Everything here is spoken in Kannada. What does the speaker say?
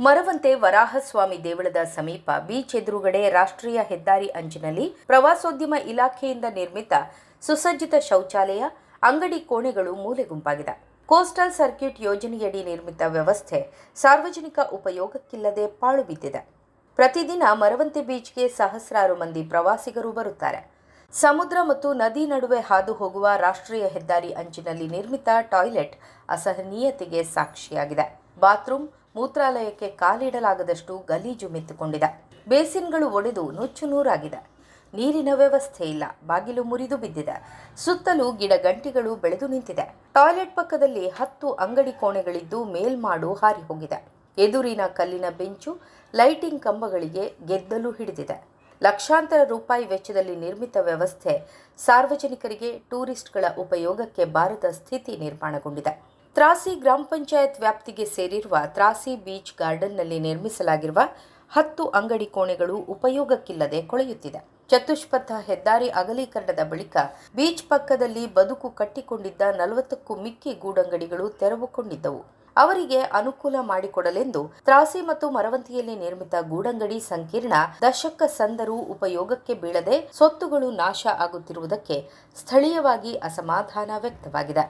ಮರವಂತೆ ವರಾಹಸ್ವಾಮಿ ದೇವಳದ ಸಮೀಪ ಬೀಚ್ ಎದುರುಗಡೆ ರಾಷ್ಟ್ರೀಯ ಹೆದ್ದಾರಿ ಅಂಚಿನಲ್ಲಿ ಪ್ರವಾಸೋದ್ಯಮ ಇಲಾಖೆಯಿಂದ ನಿರ್ಮಿತ ಸುಸಜ್ಜಿತ ಶೌಚಾಲಯ, ಅಂಗಡಿ ಕೋಣೆಗಳು ಮೂಲೆಗುಂಪಾಗಿದೆ. ಕೋಸ್ಟಲ್ ಸರ್ಕ್ಯೂಟ್ ಯೋಜನೆಯಡಿ ನಿರ್ಮಿತ ವ್ಯವಸ್ಥೆ ಸಾರ್ವಜನಿಕ ಉಪಯೋಗಕ್ಕಿಲ್ಲದೆ ಪಾಳು ಬಿದ್ದಿದೆ. ಪ್ರತಿದಿನ ಮರವಂತೆ ಬೀಚ್ಗೆ ಸಹಸ್ರಾರು ಮಂದಿ ಪ್ರವಾಸಿಗರು ಬರುತ್ತಾರೆ. ಸಮುದ್ರ ಮತ್ತು ನದಿ ನಡುವೆ ಹಾದು ಹೋಗುವ ರಾಷ್ಟ್ರೀಯ ಹೆದ್ದಾರಿ ಅಂಚಿನಲ್ಲಿ ನಿರ್ಮಿತ ಟಾಯ್ಲೆಟ್ ಅಸಹನೀಯತೆಗೆ ಸಾಕ್ಷಿಯಾಗಿದೆ. ಬಾತ್ರೂಮ್ ಮೂತ್ರಾಲಯಕ್ಕೆ ಕಾಲಿಡಲಾಗದಷ್ಟು ಗಲೀಜು ಮೆತ್ತುಕೊಂಡಿದೆ. ಬೇಸಿನ್ಗಳು ಒಡೆದು ನುಚ್ಚು ನೂರಾಗಿದೆ. ನೀರಿನ ವ್ಯವಸ್ಥೆ ಇಲ್ಲ. ಬಾಗಿಲು ಮುರಿದು ಬಿದ್ದಿದೆ. ಸುತ್ತಲೂ ಗಿಡ ಗಂಟಿಗಳು ಬೆಳೆದು ನಿಂತಿದೆ. ಟಾಯ್ಲೆಟ್ ಪಕ್ಕದಲ್ಲಿ ಹತ್ತು ಅಂಗಡಿ ಕೋಣೆಗಳಿದ್ದು ಮೇಲ್ಮಾಡು ಹಾರಿ ಹೋಗಿದೆ ಎದುರಿನ ಕಲ್ಲಿನ ಬೆಂಚು, ಲೈಟಿಂಗ್ ಕಂಬಗಳಿಗೆ ಗೆದ್ದಲು ಹಿಡಿದಿದೆ. ಲಕ್ಷಾಂತರ ರೂಪಾಯಿ ವೆಚ್ಚದಲ್ಲಿ ನಿರ್ಮಿತ ವ್ಯವಸ್ಥೆ ಸಾರ್ವಜನಿಕರಿಗೆ ಟೂರಿಸ್ಟ್ಗಳ ಉಪಯೋಗಕ್ಕೆ ಬಾರದ ಸ್ಥಿತಿ ನಿರ್ಮಾಣಗೊಂಡಿದೆ. ತ್ರಾಸಿ ಗ್ರಾಮ ಪಂಚಾಯತ್ ವ್ಯಾಪ್ತಿಗೆ ಸೇರಿರುವ ತ್ರಾಸಿ ಬೀಚ್ ಗಾರ್ಡನ್ನಲ್ಲಿ ನಿರ್ಮಿಸಲಾಗಿರುವ ಹತ್ತು ಅಂಗಡಿ ಕೋಣೆಗಳು ಉಪಯೋಗಕ್ಕಿಲ್ಲದೆ ಕೊಳೆಯುತ್ತಿದೆ. ಚತುಷ್ಪಥ ಹೆದ್ದಾರಿ ಅಗಲೀಕರಣದ ಬಳಿಕ ಬೀಚ್ ಪಕ್ಕದಲ್ಲಿ ಬದುಕು ಕಟ್ಟಿಕೊಂಡಿದ್ದ ನಲವತ್ತಕ್ಕೂ ಮಿಕ್ಕಿ ಗೂಡಂಗಡಿಗಳು ತೆರವುಗೊಂಡಿದ್ದವು. ಅವರಿಗೆ ಅನುಕೂಲ ಮಾಡಿಕೊಡಲೆಂದು ತ್ರಾಸಿ ಮತ್ತು ಮರವಂತಿಯಲ್ಲಿ ನಿರ್ಮಿತ ಗೂಡಂಗಡಿ ಸಂಕೀರ್ಣ ದಶಕ ಸಂದರೂ ಉಪಯೋಗಕ್ಕೆ ಬೀಳದೆ ಸೊತ್ತುಗಳು ನಾಶ ಆಗುತ್ತಿರುವುದಕ್ಕೆ ಸ್ಥಳೀಯವಾಗಿ ಅಸಮಾಧಾನ ವ್ಯಕ್ತವಾಗಿದೆ.